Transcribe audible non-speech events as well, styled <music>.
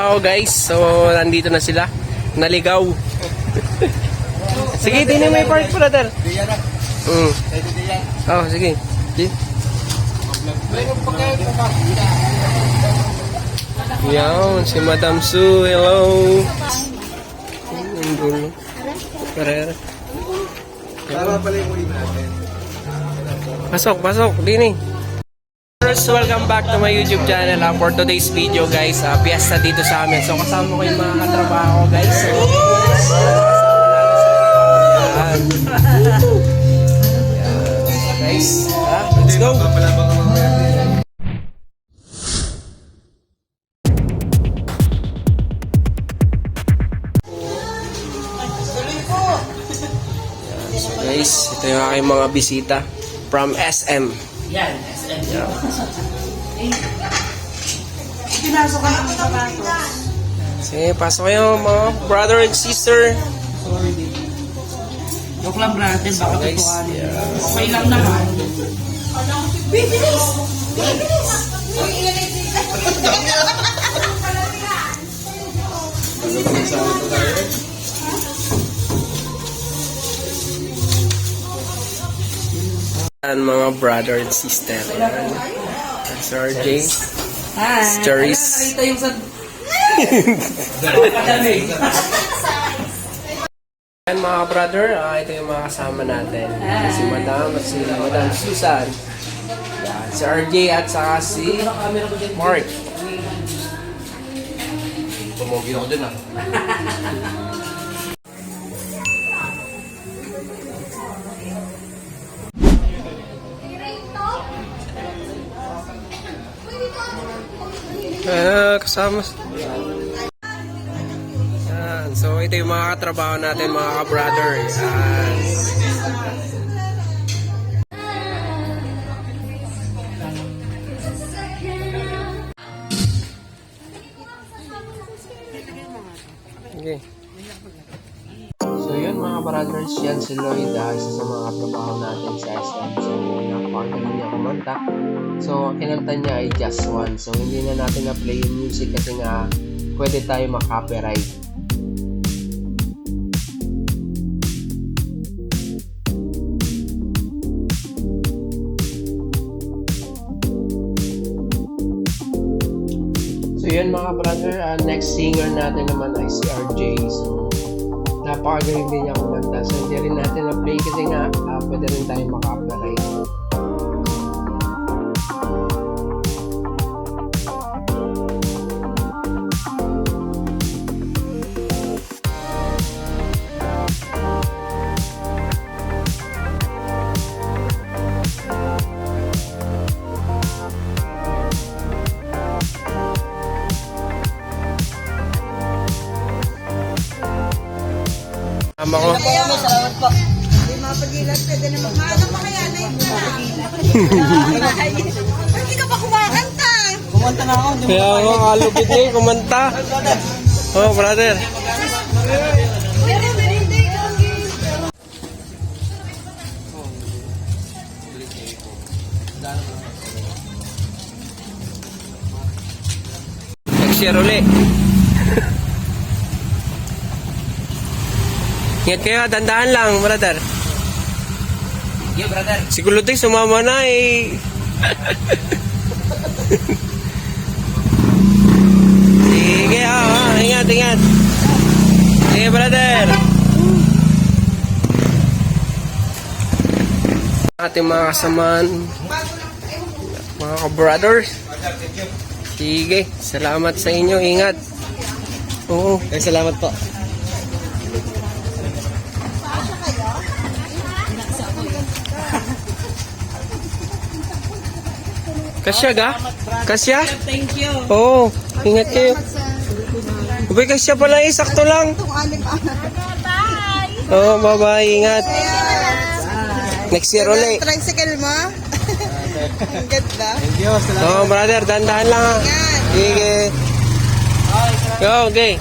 Oh guys, so nandito na sila. Naligaw. sige, din may park brother. Mm. Oh, sige. Sige. Yan, si Madam Sue. Hello. Yung dulo. Karera. Pasok, pasok. Dini. First, welcome back to my YouTube channel. ah, for today's video, guys, uh, piyesta dito sa amin. So, kasama ko yung mga katrabaho, guys. So, yan. Guys, let's go. Guys, ito yung aking mga bisita from SM. Yan. Pinasok ka ng sapatos. Sige, pasok kayo mga brother and sister. Sorry, baby. Joke lang, brother. Baka guys, tutukan. yeah. Okay lang naman. Yan mga brother and sister. Yan. Sir James. Hi. Stories. Nakita yung sa... <laughs> Padamig. Yan mga brother, ah, ito yung mga kasama natin. Si Madam at si Madam Susan. Yan, si RJ at saka si Mark. Pumugi ako dun ah. <laughs> Ah, kasama. Yan. So, ito yung mga katrabaho natin, mga ka-brother. Yan. Okay. Brothers, yan si Lloyd, ah, isa sa mga katrabaho natin sa SM. So napakagaling niya kumanta. So kinanta niya ay Just One. So hindi na natin na-play yung music kasi nga pwede tayo makopyright. So yun mga brother, ah, next singer natin naman ay si RJ. So napakagaling din niya kumanta. So hindi rin natin na-play kasi nga ah, pwede rin tayo makopyright. Ko. Salamat po. Hindi mapagilan, pwede na magmahal pa kaya na na. Hindi ka pa kumakanta. Kumanta na ako. Kaya ako kalupit niya kumanta. Oh, brother. Nag-share uli. Ingat kayo, dandahan lang, brother. Yeah, brother. Si Kulutik sumama na eh. Sige, ah, ingat, ingat. Sige, brother. Ating mga kasamaan, mga ka-brothers. Sige, salamat sa inyo, ingat. Oo, Eh, salamat po. Kasya ga? Kasya? Thank you. Oo, ingat kayo. Ubi, kasya pala eh, sakto lang. Ah. Bye. Oo, bye-bye, ingat. Next year ulit. Tricycle mo? Ang <laughs> ganda. Thank you. Salamat. Oo, brother, dandahan lang ha. Yan. Sige. Go, okay.